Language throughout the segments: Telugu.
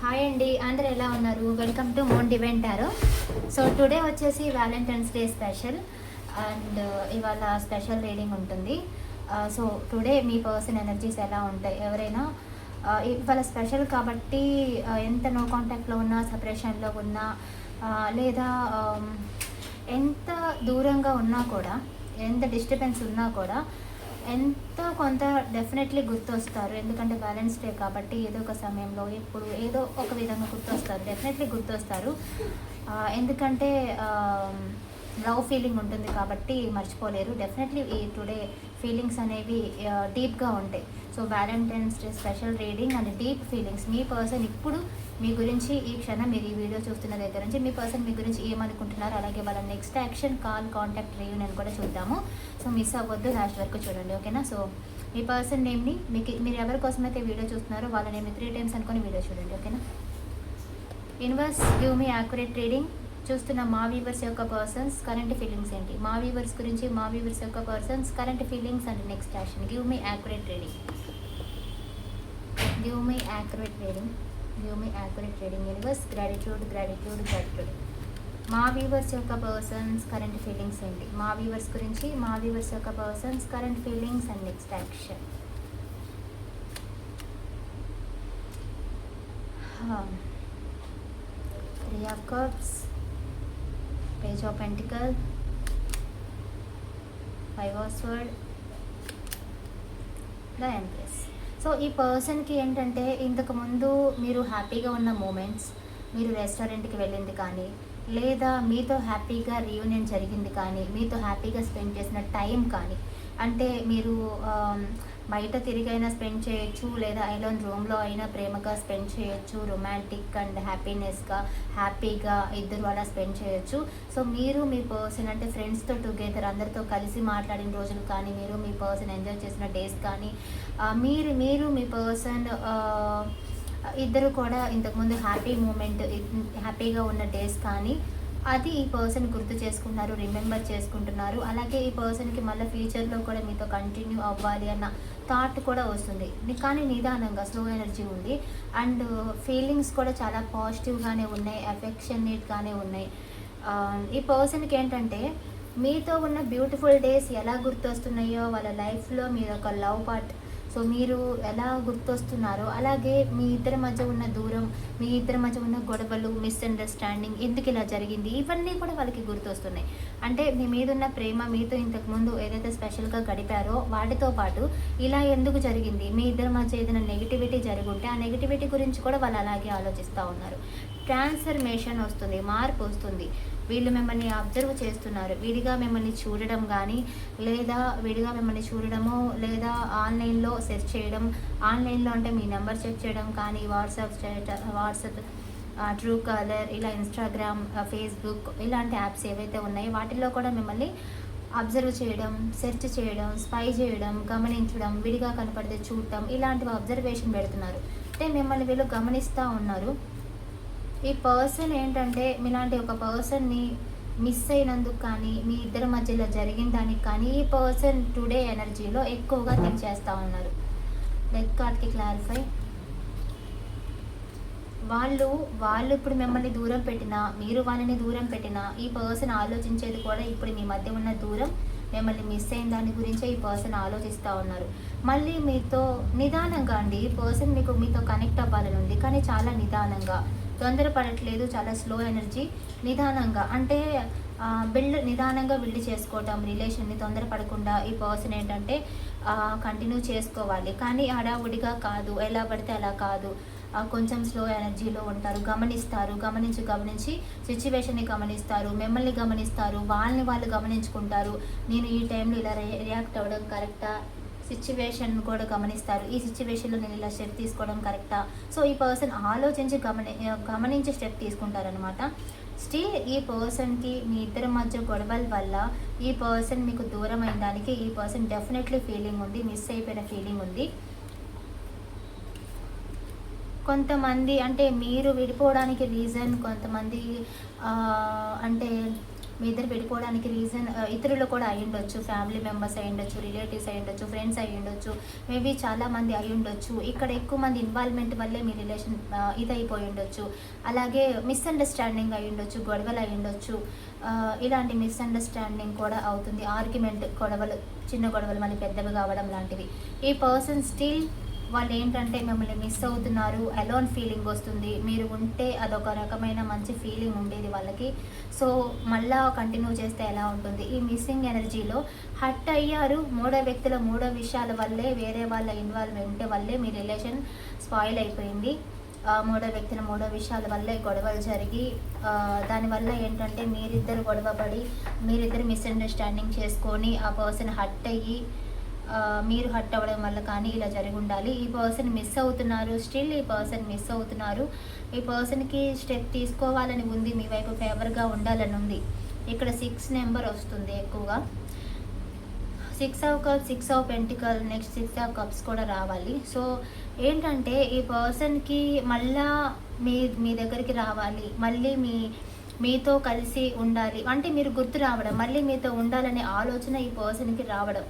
హాయ్ అండి. అందరు ఎలా ఉన్నారు? వెల్కమ్ టు మోన్ డివెంటారు సో టుడే వచ్చేసి వ్యాలంటైన్స్ డే స్పెషల్ అండ్ ఇవాళ స్పెషల్ రీడింగ్ ఉంటుంది. Uh, సో టుడే మీ పర్సన్ ఎనర్జీస్ ఎలా ఉంటాయి? ఎవరైనా uh, ఇవాళ స్పెషల్ కాబట్టి uh, ఎంత నో కాంటాక్ట్లో ఉన్నా సపరేషన్లో ఉన్నా లేదా um, ఎంత దూరంగా ఉన్నా కూడా ఎంత డిస్టర్బెన్స్ ఉన్నా కూడా ఎంత కొంత డెఫినెట్లీ గుర్తొస్తారు. ఎందుకంటే బ్యాలెన్స్ డే కాబట్టి ఏదో ఒక సమయంలో ఎప్పుడు ఏదో ఒక విధంగా గుర్తొస్తారు. డెఫినెట్లీ గుర్తొస్తారు. ఎందుకంటే లవ్ ఫీలింగ్ ఉంటుంది కాబట్టి మర్చిపోలేరు. డెఫినెట్లీ ఈ టుడే ఫీలింగ్స్ అనేవి డీప్గా ఉంటాయి. So Valentine's day special reading and deep feelings me person ఇప్పుడు మీ గురించి ఈ క్షణం మీరు ఈ వీడియో చూస్తున్న దగ్గర నుంచి మీ పర్సన్ మీ గురించి ఏమనుకుంటున్నారు అలాగే వాళ్ళ next action call contact reunion కూడా చూద్దాము. సో మిస్ అవ్వద్దు లాస్ట్ వరకు చూడండి ఓకేనా సో మీ పర్సన్ నేమ్ని మీకు మీరు ఎవరి కోసం అయితే వీడియో చూస్తున్నారో వాళ్ళ నేమ్ త్రీ టైమ్స్ అనుకొని వీడియో చూడండి ఓకేనా universe give me accurate reading చూస్తున్న మా వీవర్స్ యొక్క పర్సన్స్ కరెంట్ ఫీలింగ్స్ ఏంటి? మా వీవర్స్ గురించి మా వీవర్స్ యొక్క persons current feelings and next action give me accurate reading give me accurate reading give me accurate reading universe gratitude gratitude gratitude మా వీవర్స్ యొక్క పర్సన్స్ కరెంట్ ఫీలింగ్స్ ఏంటి? మా వీవర్స్ గురించి మా వీవర్స్ యొక్క persons current feelings and next action three of cups page of pentacle five of sword the empress so ఈ పర్సన్కి ఏంటంటే ఇంతకుముందు మీరు హ్యాపీగా ఉన్న మూమెంట్స్ మీరు రెస్టారెంట్కి వెళ్ళింది కానీ లేదా మీతో హ్యాపీగా రీయూనియన్ జరిగింది కానీ మీతో హ్యాపీగా స్పెండ్ చేసిన టైం కానీ అంటే మీరు um, బయట తిరిగైనా స్పెండ్ చేయొచ్చు లేదా ఐలోన్ రూమ్లో అయినా ప్రేమగా స్పెండ్ చేయొచ్చు రొమాంటిక్ అండ్ హ్యాపీనెస్గా హ్యాపీగా ఇద్దరు అలా స్పెండ్ చేయొచ్చు. సో మీరు మీ పర్సన్ అంటే ఫ్రెండ్స్తో టుగెదర్ అందరితో కలిసి మాట్లాడిన రోజులు కానీ మీరు మీ పర్సన్ ఎంజాయ్ చేసిన డేస్ కానీ మీరు మీరు మీ పర్సన్ ఇద్దరు కూడా ఇంతకుముందు హ్యాపీ మూమెంట్ హ్యాపీగా ఉన్న డేస్ కానీ అది ఈ పర్సన్ గుర్తు చేసుకున్నారు రిమెంబర్ చేసుకుంటున్నారు. అలాగే ఈ పర్సన్కి మళ్ళీ ఫ్యూచర్లో కూడా మీతో కంటిన్యూ అవ్వాలి అన్న థాట్ కూడా వస్తుంది. కానీ నిదానంగా స్లో ఎనర్జీ ఉంది. అండ్ ఫీలింగ్స్ కూడా చాలా పాజిటివ్గానే ఉన్నాయి అఫెక్షనేట్గానే ఉన్నాయి. ఈ పర్సన్కి ఏంటంటే మీతో ఉన్న బ్యూటిఫుల్ డేస్ ఎలా గుర్తొస్తున్నాయో వాళ్ళ లైఫ్లో మీరు ఒక లవ్ పార్ట్ సో మీరు ఎలా గుర్తొస్తున్నారో అలాగే మీ ఇద్దరి మధ్య ఉన్న దూరం మీ ఇద్దరి మధ్య ఉన్న గొడవలు మిస్అండర్స్టాండింగ్ ఎందుకు ఇలా జరిగింది? ఇవన్నీ కూడా వాళ్ళకి గుర్తొస్తున్నాయి. అంటే మీ మీద ఉన్న ప్రేమ మీతో ఇంతకుముందు ఏదైతే స్పెషల్గా గడిపారో వాటితో పాటు ఇలా ఎందుకు జరిగింది? మీ ఇద్దరి మధ్య ఏదైనా నెగిటివిటీ జరిగి ఉంటే ఆ నెగిటివిటీ గురించి కూడా వాళ్ళు అలాగే ఆలోచిస్తూ ఉన్నారు. ట్రాన్స్ఫర్మేషన్ వస్తుంది మార్పు వస్తుంది. వీళ్ళు మిమ్మల్ని అబ్జర్వ్ చేస్తున్నారు. విడిగా మిమ్మల్ని చూడడం కానీ లేదా విడిగా మిమ్మల్ని చూడడము లేదా ఆన్లైన్లో సెర్చ్ చేయడం ఆన్లైన్లో అంటే మీ నెంబర్ చెక్ చేయడం కానీ వాట్సాప్ స్టేట- వాట్సాప్ ట్రూ కలర్ ఇలా ఇన్స్టాగ్రామ్ ఫేస్బుక్ ఇలాంటి యాప్స్ ఏవైతే ఉన్నాయో వాటిల్లో కూడా మిమ్మల్ని అబ్జర్వ్ చేయడం సెర్చ్ చేయడం స్పై చేయడం గమనించడం విడిగా కనపడితే చూడటం ఇలాంటివి అబ్జర్వేషన్ పెడుతున్నారు. అంటే మిమ్మల్ని వీళ్ళు గమనిస్తూ ఉన్నారు. ఈ పర్సన్ ఏంటంటే మీలాంటి ఒక పర్సన్ని మిస్ అయినందుకు కానీ మీ ఇద్దరి మధ్యలో జరిగిన దానికి కానీ ఈ పర్సన్ టుడే ఎనర్జీలో ఎక్కువగా థింక్ చేస్తూ ఉన్నారు. డెత్ కార్డ్కి క్లారిఫై వాళ్ళు వాళ్ళు ఇప్పుడు మిమ్మల్ని దూరం పెట్టినా మీరు వాళ్ళని దూరం పెట్టినా ఈ పర్సన్ ఆలోచించేది కూడా ఇప్పుడు మీ మధ్య ఉన్న దూరం మిమ్మల్ని మిస్ అయిన దాని గురించే ఈ పర్సన్ ఆలోచిస్తూ ఉన్నారు. మళ్ళీ మీతో నిదానంగా అండి. ఈ పర్సన్ మీకు మీతో కనెక్ట్ అవ్వాలని ఉంది కానీ చాలా నిదానంగా. తొందరపడట్లేదు చాలా స్లో ఎనర్జీ నిదానంగా. అంటే బిల్డ్ నిదానంగా బిల్డ్ చేసుకోవటం రిలేషన్ని తొందరపడకుండా ఈ పర్సన్ ఏంటంటే కంటిన్యూ చేసుకోవాలి. కానీ హడావుడిగా కాదు ఎలా పడితే అలా కాదు. కొంచెం స్లో ఎనర్జీలో ఉంటారు గమనిస్తారు గమనించి గమనించి సిచ్యువేషన్ని గమనిస్తారు మిమ్మల్ని గమనిస్తారు వాళ్ళని వాళ్ళు గమనించుకుంటారు. నేను ఈ టైంలో ఇలా రియాక్ట్ అవ్వడం కరెక్టా సిచ్యువేషన్ కూడా గమనిస్తారు. ఈ సిచ్యువేషన్లో నేను ఇలా స్టెప్ తీసుకోవడం కరెక్టా సో ఈ పర్సన్ ఆలోచించి గమని గమనించి స్టెప్ తీసుకుంటారనమాట స్టిల్ ఈ పర్సన్కి మీ ఇద్దరి మధ్య గొడవల వల్ల ఈ పర్సన్ మీకు దూరం అయిన దానికి ఈ పర్సన్ డెఫినెట్లీ ఫీలింగ్ ఉంది మిస్ అయిపోయిన ఫీలింగ్ ఉంది. కొంతమంది అంటే మీరు విడిపోవడానికి రీజన్ కొంతమంది అంటే మీ ఇద్దరు విడిపోవడానికి రీజన్ ఇతరులు కూడా అయి ఉండొచ్చు. ఫ్యామిలీ మెంబర్స్ అయి ఉండొచ్చు రిలేటివ్స్ అయి ఉండొచ్చు ఫ్రెండ్స్ అయి ఉండొచ్చు. మేబీ చాలామంది అయి ఉండొచ్చు. ఇక్కడ ఎక్కువ మంది ఇన్వాల్వ్మెంట్ వల్లే మీ రిలేషన్ ఇదైపోయి ఉండొచ్చు. అలాగే మిస్అండర్స్టాండింగ్ అయి ఉండొచ్చు గొడవలు అయి ఉండొచ్చు. ఇలాంటి మిస్అండర్స్టాండింగ్ కూడా అవుతుంది. ఆర్గ్యుమెంట్ గొడవలు చిన్న గొడవలు మళ్ళీ పెద్దవి కావడం లాంటివి. ఈ పర్సన్ స్టిల్ వాళ్ళు ఏంటంటే మిమ్మల్ని మిస్ అవుతున్నారు అలోన్ ఫీలింగ్ వస్తుంది. మీరు ఉంటే అదొక రకమైన మంచి ఫీలింగ్ ఉండేది వాళ్ళకి. సో మళ్ళా కంటిన్యూ చేస్తే ఎలా ఉంటుంది? ఈ మిస్సింగ్ ఎనర్జీలో హట్ అయ్యారు మూడో వ్యక్తుల మూడో విషయాల వల్లే వేరే వాళ్ళ ఇన్వాల్వ్మెంట్ వల్లే మీ రిలేషన్ స్పాయిల్ అయిపోయింది. మూడో వ్యక్తుల మూడో విషయాల వల్లే గొడవలు జరిగి దానివల్ల ఏంటంటే మీరిద్దరు గొడవ పడి మీరిద్దరు మిస్అండర్స్టాండింగ్ చేసుకొని ఆ పర్సన్ హట్ అయ్యి మీరు హట్ అవ్వడం వల్ల కానీ ఇలా జరిగి ఉండాలి ఈ పర్సన్ మిస్ అవుతున్నారు. స్టిల్ ఈ పర్సన్ మిస్ అవుతున్నారు. ఈ పర్సన్కి స్టెప్ తీసుకోవాలని ఉంది. మీ వైపు ఫేవర్గా ఉండాలని ఉంది. ఇక్కడ సిక్స్ నెంబర్ వస్తుంది ఎక్కువగా. Six of cup six of pentacle next six of cups కూడా రావాలి. సో ఏంటంటే ఈ పర్సన్కి మళ్ళా మీ మీ దగ్గరికి రావాలి. మళ్ళీ మీ మీతో కలిసి ఉండాలి. అంటే మీరు గుర్తు రావడం మళ్ళీ మీతో ఉండాలనే ఆలోచన ఈ పర్సన్కి రావడం.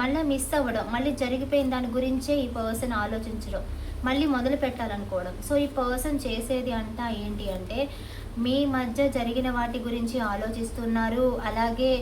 మళ్ళీ మిస్ అవ్వడం మళ్ళీ జరిగిపోయిన దాని గురించే ఈ పర్సన్ ఆలోచించడం మళ్ళీ మొదలు పెట్టాలనుకోవడం. సో ఈ పర్సన్ చేసేది అంతా ఏంటి అంటే మీ మధ్య జరిగిన వాటి గురించి ఆలోచిస్తున్నారు అలాగే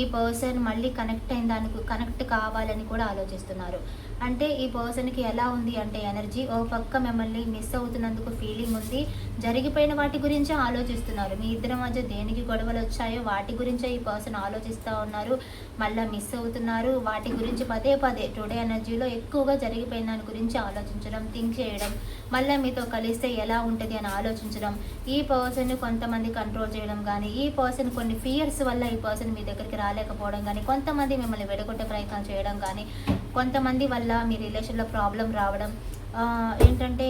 ఈ పర్సన్ మళ్ళీ కనెక్ట్ అయిన దానికి కనెక్ట్ కావాలని కూడా ఆలోచిస్తున్నారు. అంటే ఈ పర్సన్కి ఎలా ఉంది అంటే ఎనర్జీ ఓ పక్క మిమ్మల్ని మిస్ అవుతున్నందుకు ఫీలింగ్ ఉంది. జరిగిపోయిన వాటి గురించే ఆలోచిస్తున్నారు. మీ ఇద్దరి మధ్య దేనికి గొడవలు వచ్చాయో వాటి గురించే ఈ పర్సన్ ఆలోచిస్తూ ఉన్నారు. మళ్ళీ మిస్ అవుతున్నారు. వాటి గురించి పదే పదే టుడే ఎనర్జీలో ఎక్కువగా జరిగిపోయిన దాని గురించి ఆలోచించడం థింక్ చేయడం మళ్ళీ మీతో కలిస్తే ఎలా ఉంటుంది అని ఆలోచించడం. ఈ పర్సన్ కొంతమంది కంట్రోల్ చేయడం కానీ ఈ పర్సన్ కొన్ని ఫియర్స్ వల్ల ఈ పర్సన్ మీ దగ్గరికి రాలేకపోవడం కానీ కొంతమంది మిమ్మల్ని విడగొట్టే ప్రయత్నం చేయడం కానీ కొంతమంది వల్ల మీ రిలేషన్లో ప్రాబ్లం రావడం ఏంటంటే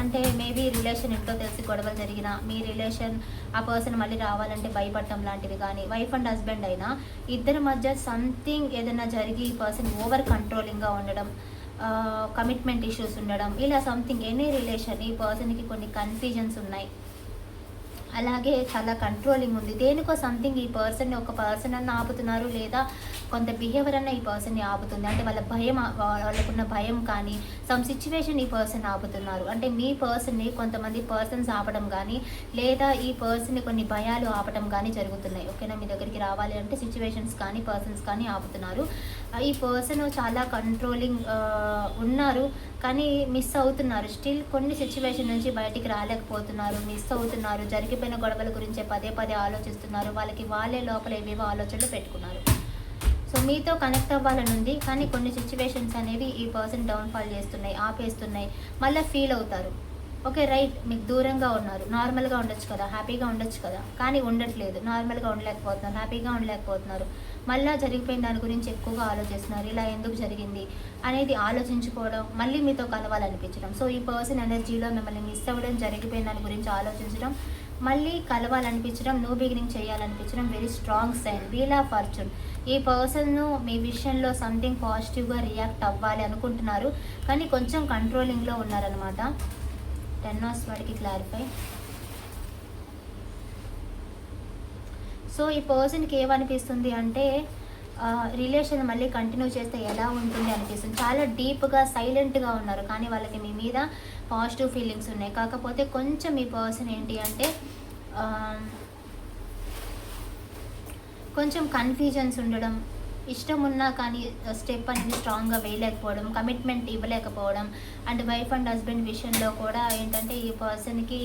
అంటే మేబీ రిలేషన్ ఇంట్లో తెలిసి గొడవలు జరిగిన మీ రిలేషన్ ఆ పర్సన్ మళ్ళీ రావాలంటే భయపడటం లాంటివి కానీ వైఫ్ అండ్ హస్బెండ్ అయినా ఇద్దరి మధ్య సంథింగ్ ఏదైనా జరిగి ఈ పర్సన్ ఓవర్ కంట్రోలింగ్గా ఉండడం కమిట్మెంట్ ఇష్యూస్ ఉండడం ఇలా సంథింగ్ ఎనీ రిలేషన్ ఈ పర్సన్కి కొన్ని కన్ఫ్యూజన్స్ ఉన్నాయి. అలాగే చాలా కంట్రోలింగ్ ఉంది. దేనికో సంథింగ్ ఈ పర్సన్ని ఒక పర్సన్ అన్న ఆపుతున్నారు లేదా కొంత బిహేవియర్ అన్న ఈ పర్సన్ని ఆపుతుంది. అంటే వాళ్ళ భయం వాళ్ళకున్న భయం కానీ సమ్ సిచ్యువేషన్ ఈ పర్సన్ ఆపుతున్నారు. అంటే మీ పర్సన్ని కొంతమంది పర్సన్స్ ఆపడం కానీ లేదా ఈ పర్సన్ని కొన్ని భయాలు ఆపడం కానీ జరుగుతున్నాయి. ఓకేనా? మీ దగ్గరికి రావాలి అంటే సిచ్యువేషన్స్ కానీ పర్సన్స్ కానీ ఆపుతున్నారు. ఈ పర్సన్ చాలా కంట్రోలింగ్ ఉన్నారు కానీ మిస్ అవుతున్నారు. స్టిల్ కొన్ని సిచ్యువేషన్ నుంచి బయటికి రాలేకపోతున్నారు మిస్ అవుతున్నారు పెరిగిపోయిన గొడవల గురించే పదే పదే ఆలోచిస్తున్నారు. వాళ్ళకి వాళ్ళే లోపల ఏవేవో ఆలోచనలు పెట్టుకున్నారు. సో మీతో కనెక్ట్ అవ్వాలనుంది కానీ కొన్ని సిచ్యువేషన్స్ అనేవి ఈ పర్సన్ డౌన్ఫాల్ చేస్తున్నాయి ఆపేస్తున్నాయి. మళ్ళీ ఫీల్ అవుతారు. ఓకే రైట్ మీకు దూరంగా ఉన్నారు. నార్మల్గా ఉండొచ్చు కదా. హ్యాపీగా ఉండొచ్చు కదా. కానీ ఉండట్లేదు. నార్మల్గా ఉండలేకపోతున్నారు. హ్యాపీగా ఉండలేకపోతున్నారు. మళ్ళీ జరిగిపోయిన దాని గురించి ఎక్కువగా ఆలోచిస్తున్నారు. ఇలా ఎందుకు జరిగింది అనేది ఆలోచించుకోవడం మళ్ళీ మీతో కలవాలనిపించడం. సో ఈ పర్సన్ ఎనర్జీలో మిమ్మల్ని మిస్ అవ్వడం జరిగిపోయిన దాని గురించి ఆలోచించడం మళ్ళీ కలవాలనిపించడం new beginning చేయాలనిపించడం very strong sign wheel of fortune ఈ పర్సన్ను మీ విషయంలో సంథింగ్ పాజిటివ్గా రియాక్ట్ అవ్వాలి అనుకుంటున్నారు. కానీ కొంచెం కంట్రోలింగ్లో ఉన్నారనమాట టెన్ ఆస్ వాడికి క్లారిఫై సో ఈ పర్సన్కి ఏమనిపిస్తుంది అంటే రిలేషన్ మళ్ళీ కంటిన్యూ చేస్తే ఎలా ఉంటుంది అనిపిస్తుంది. చాలా డీప్గా సైలెంట్గా ఉన్నారు. కానీ వాళ్ళకి మీ మీద పాజిటివ్ ఫీలింగ్స్ ఉన్నాయి. కాకపోతే కొంచెం ఈ పర్సన్ ఏంటి అంటే కొంచెం కన్ఫ్యూజన్స్ ఉండడం ఇష్టం ఉన్నా కానీ స్టెప్ అనేది స్ట్రాంగ్గా వేయలేకపోవడం కమిట్మెంట్ ఇవ్వలేకపోవడం అండ్ వైఫ్ అండ్ హస్బెండ్ విషయంలో కూడా ఏంటంటే ఈ పర్సన్కి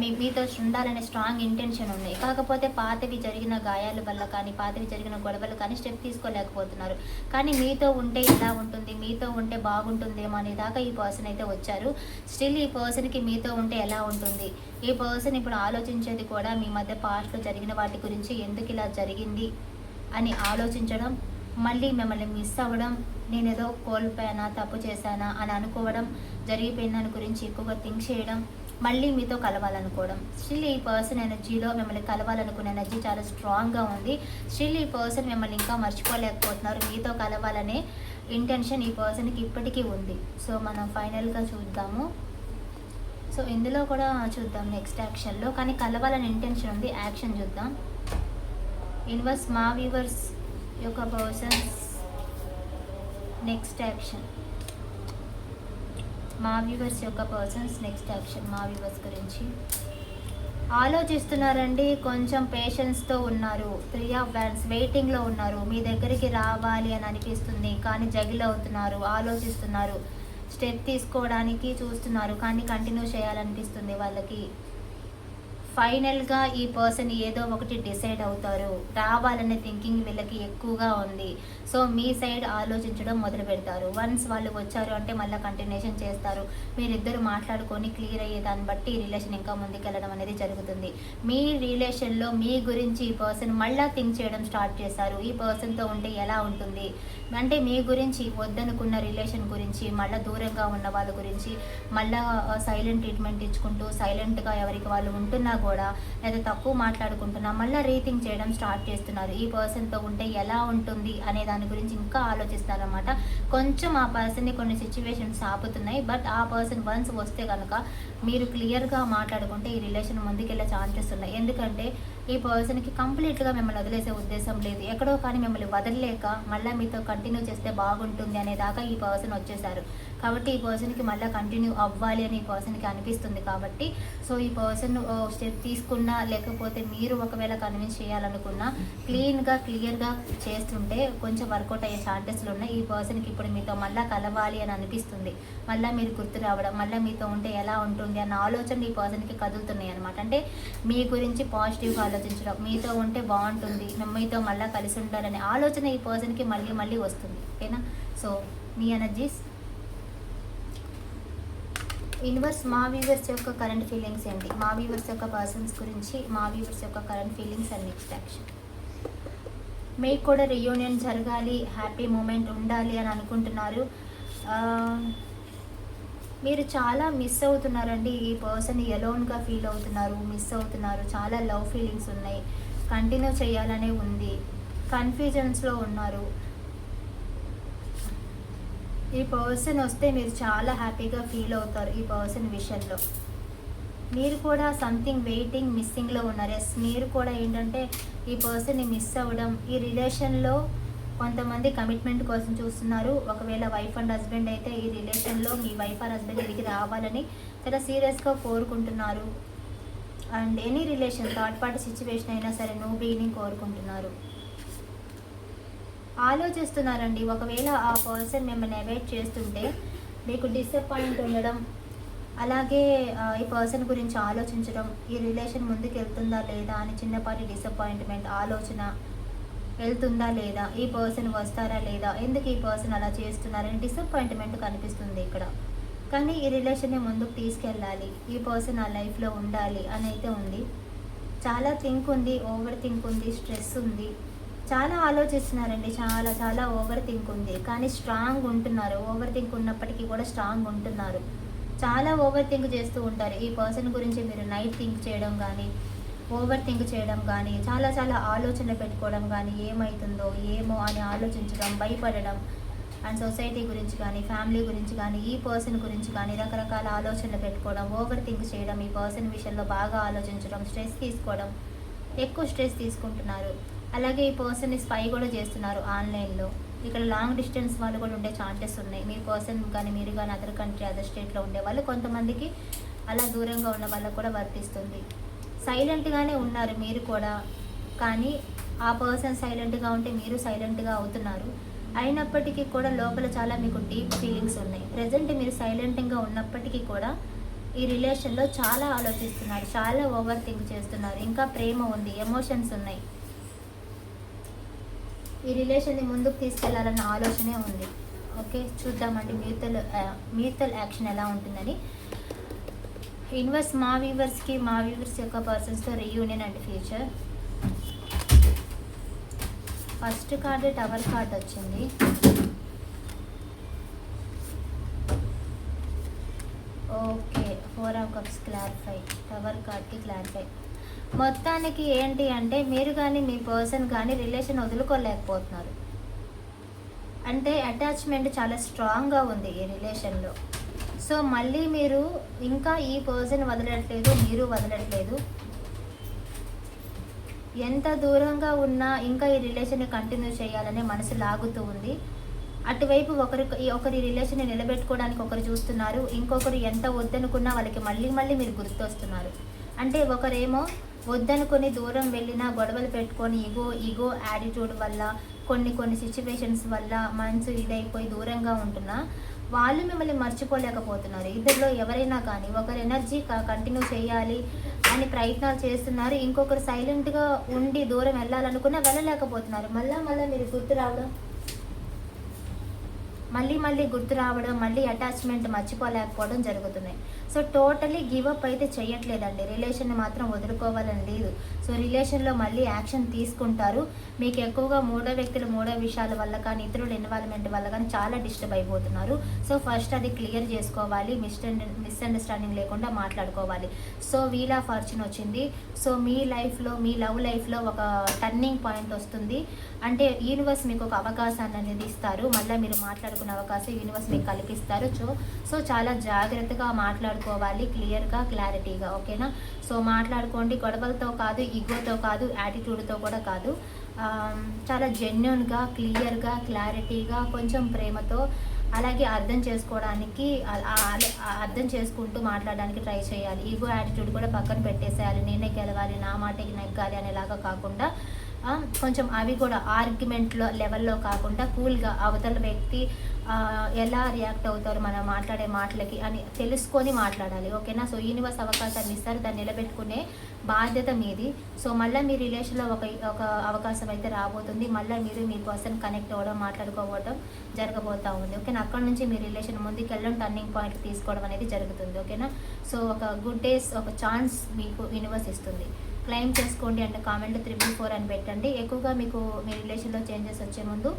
మీ మీతో ఉండాలనే స్ట్రాంగ్ ఇంటెన్షన్ ఉంది. కాకపోతే పాతవి జరిగిన గాయాల వల్ల కానీ పాతవి జరిగిన గొడవలు కానీ స్టెప్ తీసుకోలేకపోతున్నారు. కానీ మీతో ఉంటే ఇలా ఉంటుంది మీతో ఉంటే బాగుంటుందేమో అనే దాకా ఈ పర్సన్ అయితే వచ్చారు. స్టిల్ ఈ పర్సన్కి మీతో ఉంటే ఎలా ఉంటుంది? ఈ పర్సన్ ఇప్పుడు ఆలోచించేది కూడా మీ మధ్య పాస్ట్లో జరిగిన వాటి గురించి ఎందుకు ఇలా జరిగింది? అని ఆలోచించడం మళ్ళీ మిమ్మల్ని మిస్ అవ్వడం నేను ఏదో కోల్పోయానా తప్పు చేశానా అని అనుకోవడం జరిగిపోయిన దాని గురించి ఎక్కువగా థింక్ చేయడం మళ్ళీ మీతో కలవాలనుకోవడం. స్టిల్ ఈ పర్సన్ ఎనర్జీలో మిమ్మల్ని కలవాలనుకునే ఎనర్జీ చాలా స్ట్రాంగ్గా ఉంది. స్టిల్ ఈ పర్సన్ మిమ్మల్ని ఇంకా మర్చిపోలేకపోతున్నారు. మీతో కలవాలనే ఇంటెన్షన్ ఈ పర్సన్కి ఇప్పటికీ ఉంది. సో మనం ఫైనల్గా చూద్దాము. సో ఇందులో కూడా చూద్దాం నెక్స్ట్ యాక్షన్లో కానీ కలవాలని ఇంటెన్షన్ ఉంది. యాక్షన్ చూద్దాం. ఇన్వర్స్ మా వ్యూవర్స్ యొక్క పర్సన్స్ నెక్స్ట్ యాక్షన్. మా వ్యూవర్స్ యొక్క పర్సన్స్ నెక్స్ట్ యాక్షన్ మా వ్యూవర్స్ గురించి. ఆలోచిస్తున్నారండి కొంచెం పేషెన్స్తో ఉన్నారు. త్రీ ఆఫ్ వ్యాన్స్ వెయిటింగ్లో ఉన్నారు. మీ దగ్గరికి రావాలి అని అనిపిస్తుంది కానీ జగిల్ అవుతున్నారు ఆలోచిస్తున్నారు. స్టెప్ తీసుకోవడానికి చూస్తున్నారు కానీ కంటిన్యూ చేయాలనిపిస్తుంది వాళ్ళకి. ఫైనల్గా ఈ పర్సన్ ఏదో ఒకటి డిసైడ్ అవుతారు. రావాలనే థింకింగ్ వీళ్ళకి ఎక్కువగా ఉంది. సో మీ సైడ్ ఆలోచించడం మొదలు పెడతారు. వన్స్ వాళ్ళు వచ్చారు అంటే మళ్ళీ కంటిన్యూషన్ చేస్తారు. మీరిద్దరు మాట్లాడుకొని క్లియర్ అయ్యే దాన్ని బట్టి ఈ రిలేషన్ ఇంకా ముందుకెళ్ళడం అనేది జరుగుతుంది. మీ రిలేషన్లో మీ గురించి ఈ పర్సన్ మళ్ళీ థింక్ చేయడం స్టార్ట్ చేస్తారు ఈ పర్సన్తో ఉంటే ఎలా ఉంటుంది? అంటే మీ గురించి వద్దనుకున్న రిలేషన్ గురించి మళ్ళీ దూరంగా ఉన్న వాళ్ళ గురించి మళ్ళీ సైలెంట్ ట్రీట్మెంట్ ఇచ్చుకుంటూ సైలెంట్గా ఎవరికి వాళ్ళు ఉంటున్నా కూడా లేదా తక్కువ మాట్లాడుకుంటున్నా మళ్ళీ రీథింక్ చేయడం స్టార్ట్ చేస్తున్నారు. ఈ పర్సన్తో ఉంటే ఎలా ఉంటుంది అనే దాని గురించి ఇంకా ఆలోచిస్తారనమాట కొంచెం ఆ పర్సన్ని కొన్ని సిచ్యువేషన్స్ ఆపుతున్నాయి. బట్ ఆ పర్సన్ వన్స్ వస్తే కనుక మీరు క్లియర్గా మాట్లాడుకుంటే ఈ రిలేషన్ ముందుకెళ్ళే ఛాన్సెస్ ఉన్నాయి. ఎందుకంటే ఈ పర్సన్కి కంప్లీట్గా మిమ్మల్ని వదిలేసే ఉద్దేశం లేదు. ఎక్కడో కానీ మిమ్మల్ని వదలలేక మళ్ళీ మీతో కంటిన్యూ చేస్తే బాగుంటుంది అనే దాకా ఈ పర్సన్ వచ్చేసారు. కాబట్టి ఈ పర్సన్కి మళ్ళీ కంటిన్యూ అవ్వాలి అని ఈ పర్సన్కి అనిపిస్తుంది కాబట్టి సో ఈ పర్సన్ స్టెప్ తీసుకున్నా లేకపోతే మీరు ఒకవేళ కన్విన్స్ చేయాలనుకున్నా క్లీన్గా క్లియర్గా చేస్తుంటే కొంచెం వర్కౌట్ అయ్యే ఛాన్సెస్లు ఉన్నాయి. ఈ పర్సన్కి ఇప్పుడు మీతో మళ్ళీ కలవాలి అని అనిపిస్తుంది. మళ్ళీ మీరు గుర్తు రావడం మళ్ళీ మీతో ఉంటే ఎలా ఉంటుంది అన్న ఆలోచన ఈ పర్సన్కి కదులుతున్నాయి అనమాట అంటే మీ గురించి పాజిటివ్గా ఆలోచించడం. మీతో ఉంటే బాగుంటుంది. మీతో మళ్ళీ కలిసి ఉండాలనే ఆలోచన ఈ పర్సన్కి మళ్ళీ మళ్ళీ వస్తుంది. ఓకేనా? సో మీ ఎనర్జీస్ యూనివర్స్ మా వ్యూవర్స్ యొక్క కరెంట్ ఫీలింగ్స్ ఏంటి? మా వ్యూవర్స్ యొక్క పర్సన్స్ గురించి మా వ్యూవర్స్ యొక్క current feelings and next action మీకు కూడా రియూనియన్ జరగాలి హ్యాపీ మూమెంట్ ఉండాలి అని అనుకుంటున్నారు. మీరు చాలా మిస్ అవుతున్నారండి. ఈ పర్సన్ ఎలోన్గా ఫీల్ అవుతున్నారు మిస్ అవుతున్నారు. చాలా లవ్ ఫీలింగ్స్ ఉన్నాయి. కంటిన్యూ చేయాలనే ఉంది. కన్ఫ్యూజన్స్లో ఉన్నారు. ఈ పర్సన్ వస్తే మీరు చాలా హ్యాపీగా ఫీల్ అవుతారు ఈ పర్సన్ విషయంలో. మీరు కూడా సంథింగ్ వెయిటింగ్ మిస్సింగ్లో ఉన్నారు. ఎస్ మీరు కూడా ఏంటంటే ఈ పర్సన్ని మిస్ అవ్వడం ఈ రిలేషన్లో కొంతమంది కమిట్మెంట్ కోసం చూస్తున్నారు. ఒకవేళ వైఫ్ అండ్ హస్బెండ్ అయితే ఈ రిలేషన్లో మీ వైఫ్ అండ్ హస్బెండ్ తిరిగి రావాలని చాలా సీరియస్గా కోరుకుంటున్నారు. And any relation third party situation అయినా సరే నో బిగినింగ్ కోరుకుంటున్నారు. ఆలోచిస్తున్నారండి ఒకవేళ ఆ పర్సన్ మిమ్మల్ని అవాయిడ్ చేస్తుంటే మీకు డిసప్పాయింట్ ఉండడం అలాగే ఈ పర్సన్ గురించి ఆలోచించడం ఈ రిలేషన్ ముందుకు వెళ్తుందా లేదా అని చిన్నపాటి డిసప్పాయింట్మెంట్ ఆలోచన వెళ్తుందా లేదా? ఈ పర్సన్ వస్తారా లేదా? ఎందుకు ఈ పర్సన్ అలా చేస్తున్నారని డిసప్పాయింట్మెంట్ కనిపిస్తుంది ఇక్కడ. కానీ ఈ రిలేషన్ని ముందుకు తీసుకెళ్ళాలి. ఈ పర్సన్ ఆ లైఫ్లో ఉండాలి అని అయితే ఉంది. చాలా థింక్ ఉంది ఓవర్ థింక్ ఉంది స్ట్రెస్ ఉంది. చాలా ఆలోచిస్తున్నారండి. చాలా చాలా ఓవర్ థింక్ ఉంది. కానీ స్ట్రాంగ్ ఉంటున్నారు. ఓవర్ థింక్ ఉన్నప్పటికీ కూడా స్ట్రాంగ్ ఉంటున్నారు. చాలా ఓవర్ థింక్ చేస్తూ ఉంటారు. ఈ పర్సన్ గురించి మీరు నైట్ థింక్ చేయడం కానీ ఓవర్ థింక్ చేయడం కానీ చాలా చాలా ఆలోచనలు పెట్టుకోవడం కానీ ఏమవుతుందో ఏమో అని ఆలోచించడం భయపడడం అండ్ సొసైటీ గురించి కానీ ఫ్యామిలీ గురించి కానీ ఈ పర్సన్ గురించి కానీ రకరకాల ఆలోచనలు పెట్టుకోవడం ఓవర్ థింక్ చేయడం ఈ పర్సన్ విషయంలో బాగా ఆలోచించడం స్ట్రెస్ తీసుకోవడం ఎక్కువ స్ట్రెస్ తీసుకుంటున్నారు. అలాగే ఈ పర్సన్ని స్పై కూడా చేస్తున్నారు ఆన్లైన్లో ఇక్కడ లాంగ్ డిస్టెన్స్ వాళ్ళు కూడా ఉండే ఛాన్సెస్ ఉన్నాయి. మీ పర్సన్ కానీ మీరు కానీ అదర్ కంట్రీ అదర్ స్టేట్లో ఉండే వాళ్ళు కొంతమందికి అలా దూరంగా ఉన్న వాళ్ళకు కూడా వర్తిస్తుంది. సైలెంట్గానే ఉన్నారు మీరు కూడా. కానీ ఆ పర్సన్ సైలెంట్గా ఉంటే మీరు సైలెంట్గా అవుతున్నారు. అయినప్పటికీ కూడా లోపల చాలా మీకు డీప్ ఫీలింగ్స్ ఉన్నాయి. ప్రజెంట్ మీరు సైలెంట్గా ఉన్నప్పటికీ కూడా ఈ రిలేషన్లో చాలా ఆలోచిస్తున్నారు. చాలా ఓవర్ థింక్ చేస్తున్నారు. ఇంకా ప్రేమ ఉంది. ఎమోషన్స్ ఉన్నాయి. ఈ రిలేషన్ని ముందుకు తీసుకెళ్ళాలన్న ఆలోచనే ఉంది. ఓకే చూద్దామండి. మ్యూతల్ మ్యూతల్ యాక్షన్ ఎలా ఉంటుందని. ఇన్వర్స్ మా వ్యూవర్స్కి మా వ్యూవర్స్ యొక్క పర్సన్స్తో reunion and future first card tower card వచ్చింది. Okay four of cups clarify tower కార్డ్కి క్లారిఫై మొత్తానికి ఏంటి అంటే మీరు కానీ మీ పర్సన్ కానీ రిలేషన్ వదులుకోలేకపోతున్నారు. అంటే అటాచ్మెంట్ చాలా స్ట్రాంగ్గా ఉంది ఈ రిలేషన్లో సో మళ్ళీ మీరు ఇంకా ఈ పర్సన్ వదలట్లేదు మీరు వదలట్లేదు. ఎంత దూరంగా ఉన్నా ఇంకా ఈ రిలేషన్ కంటిన్యూ చేయాలనే మనసు లాగుతూ ఉంది. అటువైపు ఒకరి ఈ ఒకరి రిలేషన్ నిలబెట్టుకోవడానికి ఒకరు చూస్తున్నారు. ఇంకొకరు ఎంత వద్దనుకున్నా వాళ్ళకి మళ్ళీ మళ్ళీ మీరు గుర్తొస్తున్నారు. అంటే ఒకరేమో వద్దనుకొని దూరం వెళ్ళినా గొడవలు పెట్టుకొని ఇగో ఇగో యాటిట్యూడ్ వల్ల కొన్ని కొన్ని సిచ్యువేషన్స్ వల్ల మనసు ఇదైపోయి దూరంగా ఉంటున్నా. వాళ్ళు మిమ్మల్ని మర్చిపోలేకపోతున్నారు. ఇద్దరిలో ఎవరైనా కానీ ఒకరు ఎనర్జీ కంటిన్యూ చేయాలి అని ప్రయత్నాలు చేస్తున్నారు. ఇంకొకరు సైలెంట్గా ఉండి దూరం వెళ్ళాలనుకున్నా వెళ్ళలేకపోతున్నారు. మళ్ళీ మళ్ళీ మీరు గుర్తు రావడం? మళ్ళీ మళ్ళీ గుర్తు రావడం మళ్ళీ అటాచ్మెంట్ మర్చిపోలేకపోవడం జరుగుతున్నాయి. సో టోటలీ గివప్ అయితే చేయట్లేదండి రిలేషన్ మాత్రం వదులుకోవాలని లేదు. సో రిలేషన్లో మళ్ళీ యాక్షన్ తీసుకుంటారు. మీకు ఎక్కువగా మూడో వ్యక్తులు మూడో విషయాల వల్ల కానీ ఇతరుల ఇన్వాల్వ్మెంట్ వల్ల కానీ చాలా డిస్టర్బ్ అయిపోతున్నారు. సో ఫస్ట్ అది క్లియర్ చేసుకోవాలి. మిస్ మిస్అండర్స్టాండింగ్ లేకుండా మాట్లాడుకోవాలి. సో వీల్ ఆఫ్ ఫార్చ్యూన్ వచ్చింది. సో మీ లైఫ్లో మీ లవ్ లైఫ్లో ఒక టర్నింగ్ పాయింట్ వస్తుంది. అంటే యూనివర్స్ మీకు ఒక అవకాశాన్ని అనేది ఇస్తారు. మళ్ళీ మీరు మాట్లాడుకునే అవకాశం యూనివర్స్ మీకు కల్పిస్తారు. సో సో చాలా జాగ్రత్తగా మాట్లాడుకోవాలి క్లియర్గా క్లారిటీగా ఓకేనా సో మాట్లాడుకోండి. గొడవలతో కాదు ఈగోతో కాదు యాటిట్యూడ్తో కూడా కాదు. చాలా జెన్యున్గా క్లియర్గా క్లారిటీగా కొంచెం ప్రేమతో అలాగే అర్థం చేసుకోవడానికి అర్థం చేసుకుంటూ మాట్లాడడానికి ట్రై చేయాలి. ఈగో యాటిట్యూడ్ కూడా పక్కన పెట్టేసేయాలి. నేనే గెలవాలి నా మాటకి నెగ్గాలి అనేలాగా కాకుండా కొంచెం అవి కూడా ఆర్గ్యుమెంట్లో లెవెల్లో కాకుండా కూల్గా అవతల వ్యక్తి ఎలా రియాక్ట్ అవుతారు మనం మాట్లాడే మాటలకి అని తెలుసుకొని మాట్లాడాలి ఓకేనా? సో యూనివర్స్ అవకాశాన్ని ఇస్తారు దాన్ని నిలబెట్టుకునే బాధ్యత మీది. సో మళ్ళీ మీ రిలేషన్లో ఒక ఒక అవకాశం అయితే రాబోతుంది. మళ్ళీ మీరు మీ పర్సన్ కనెక్ట్ అవ్వడం మాట్లాడుకోవడం జరగబోతూ ఉంది ఓకేనా? అక్కడ నుంచి మీ రిలేషన్ ముందుకు వెళ్ళడం టర్నింగ్ పాయింట్ తీసుకోవడం అనేది జరుగుతుంది ఓకేనా? సో ఒక గుడ్ డేస్ ఒక ఛాన్స్ మీకు యూనివర్స్ ఇస్తుంది. క్లెయిమ్ చేసుకోండి అంటే కామెంట్ త్రిబుల్ ఫోర్ అని పెట్టండి. ఎక్కువగా మీకు మీ రిలేషన్లో చేంజెస్ వచ్చే ముందు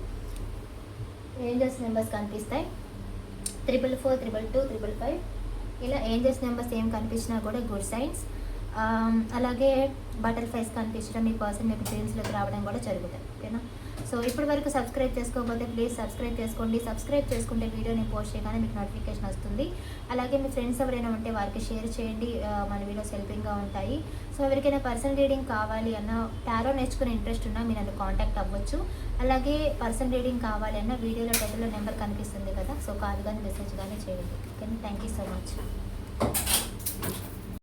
ఏంజల్స్ నెంబర్స్ కనిపిస్తాయి. Triple four triple two triple five. ఇలా ఏంజల్స్ నెంబర్స్ ఏం కనిపించినా కూడా గుడ్ సైన్స్. అలాగే బటర్ఫ్లైస్ కనిపించడం మీ పర్సన్ మీకు ఫీల్స్లోకి రావడం కూడా జరుగుతాయి. ఓకేనా? సో ఇప్పటి వరకు సబ్స్క్రైబ్ చేసుకోకపోతే ప్లీజ్ సబ్స్క్రైబ్ చేసుకోండి. సబ్స్క్రైబ్ చేసుకుంటే వీడియో నేను పోస్ట్ చేయగానే మీకు నోటిఫికేషన్ వస్తుంది. అలాగే మీ ఫ్రెండ్స్ ఎవరైనా ఉంటే వారికి షేర్ చేయండి. మన వీడియోస్ హెల్పింగ్గా ఉంటాయి. సో ఎవరికైనా పర్సనల్ రీడింగ్ కావాలి అన్న టారో నేర్చుకునే ఇంట్రెస్ట్ ఉన్నా మీరు నన్ను కాంటాక్ట్ అవ్వచ్చు. అలాగే పర్సనల్ రీడింగ్ కావాలి అన్న వీడియోలో టైటిల్లో నెంబర్ కనిపిస్తుంది కదా. సో కాల్ కానీ మెసేజ్ కానీ చేయండి. Okay thank you so much.